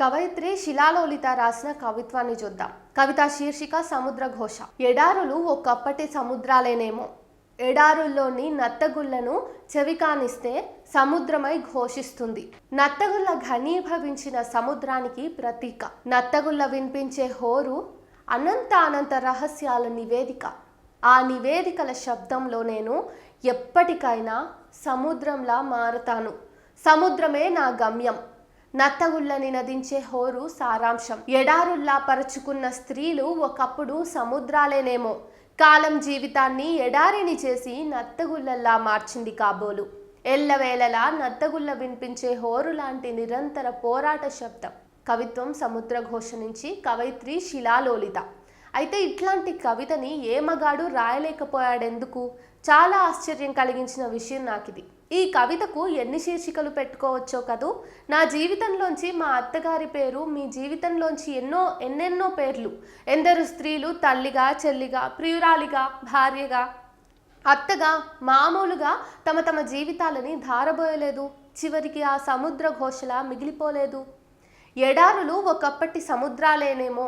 కవయిత్రి శిలాలోలిత రాసిన కవిత్వాన్ని చూద్దాం. కవిత శీర్షిక సముద్ర ఘోష. ఎడారులు ఒకప్పటి సముద్రాలేనేమో. ఎడారుల్లోని నత్తగుళ్ళను చెవికానిస్తే సముద్రమై ఘోషిస్తుంది. నత్తగుళ్ళ ఘనీభవించిన సముద్రానికి ప్రతీక. నత్తగుళ్ళ వినిపించే హోరు అనంత అనంత రహస్యాల నివేదిక. ఆ నివేదికల శబ్దంలో నేను ఎప్పటికైనా సముద్రంలా మారతాను. సముద్రమే నా గమ్యం. నత్తగుళ్ళని నదించే హోరు సారాంశం. ఎడారుల్లా పరుచుకున్న స్త్రీలు ఒకప్పుడు సముద్రాలేనేమో. కాలం జీవితాన్ని ఎడారిని చేసి నత్తగుళ్ళల్లా మార్చింది కాబోలు. ఎల్లవేళలా నత్తగుళ్ళ వినిపించే హోరు లాంటి నిరంతర పోరాట శబ్దం. కవిత్వం సముద్రఘోష నుంచి కవయిత్రి శిలాలోలిత. అయితే ఇట్లాంటి కవితని ఏ మగాడు రాయలేకపోయాడెందుకు? చాలా ఆశ్చర్యం కలిగించిన విషయం నాకు ఇది ఈ కవితకు ఎన్ని శీర్షికలు పెట్టుకోవచ్చో కదూ? నా జీవితంలోంచి మా అత్తగారి పేరు మీ జీవితంలోంచి ఎన్నో ఎన్నెన్నో పేర్లు. ఎందరు స్త్రీలు తల్లిగా చెల్లిగా ప్రియురాలిగా భార్యగా. అత్తగా మామూలుగా తమ తమ జీవితాలని ధారబోయలేదు. చివరికి ఆ సముద్ర ఘోషలా మిగిలిపోలేదు. ఎడారులు ఒకప్పటి సముద్రాలేనేమో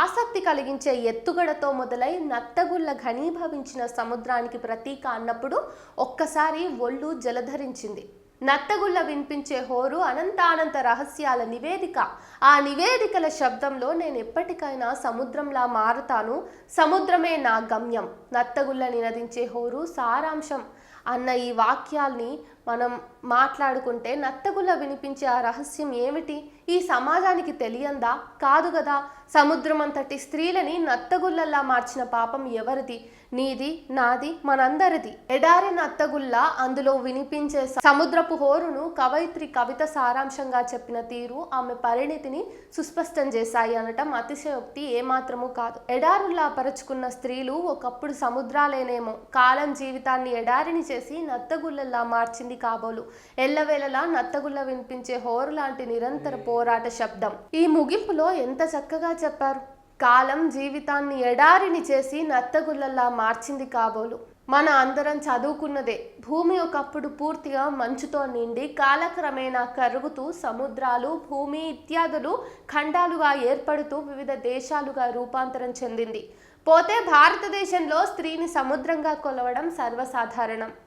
ఆసక్తి కలిగించే ఎత్తుగడతో మొదలై నత్తగుళ్ళ ఘనీభవించిన సముద్రానికి ప్రతీక అన్నప్పుడు ఒక్కసారి ఒళ్ళు జలధరించింది. నత్తగుళ్ళ వినిపించే హోరు అనంతానంత రహస్యాల నివేదిక. ఆ నివేదికల శబ్దంలో నేను ఎప్పటికైనా సముద్రంలా మారుతాను సముద్రమే నా గమ్యం. నత్తగుళ్ళ నినదించే హోరు సారాంశం అన్న ఈ వాక్యాల్ని మనం మాట్లాడుకుంటే నత్తగుళ్ళ వినిపించే ఆ రహస్యం ఏమిటి? ఈ సమాజానికి తెలియందా? కాదు కదా. సముద్రం అంతటి స్త్రీలని నత్తగుల్లలా మార్చిన పాపం ఎవరిది? నీది నాది మనందరిది. ఎడారి నత్తగుల్ల అందులో వినిపించే సముద్రపు హోరును కవయిత్రి కవిత సారాంశంగా చెప్పిన తీరు ఆమె పరిణితిని సుస్పష్టం చేశాయి అనటం అతిశయోక్తి ఏమాత్రము కాదు. ఎడారుల్లా పరుచుకున్న స్త్రీలు ఒకప్పుడు సముద్రాలేనేమో. కాలం జీవితాన్ని ఎడారిని చేసి నత్తగుల్లలా మార్చింది కాబోలు. ఎల్లవేళలా నత్తగుల్ల వినిపించే హోరు లాంటి నిరంతర పోరాట శబ్దం. ఈ ముగింపులో ఎంత చక్కగా చెప్పారు. కాలం జీవితాన్ని ఎడారిని చేసి నత్తగుల్లలా మార్చింది కాబోలు. మన అందరం చదువుకున్నదే. భూమి ఒకప్పుడు పూర్తిగా మంచుతో నిండి కాలక్రమేణా కరుగుతూ సముద్రాలు భూమి ఇత్యాదులు ఖండాలుగా ఏర్పడుతూ వివిధ దేశాలుగా రూపాంతరం చెందింది. పోతే భారతదేశంలో స్త్రీని సముద్రంగా కొలవడం సర్వసాధారణం.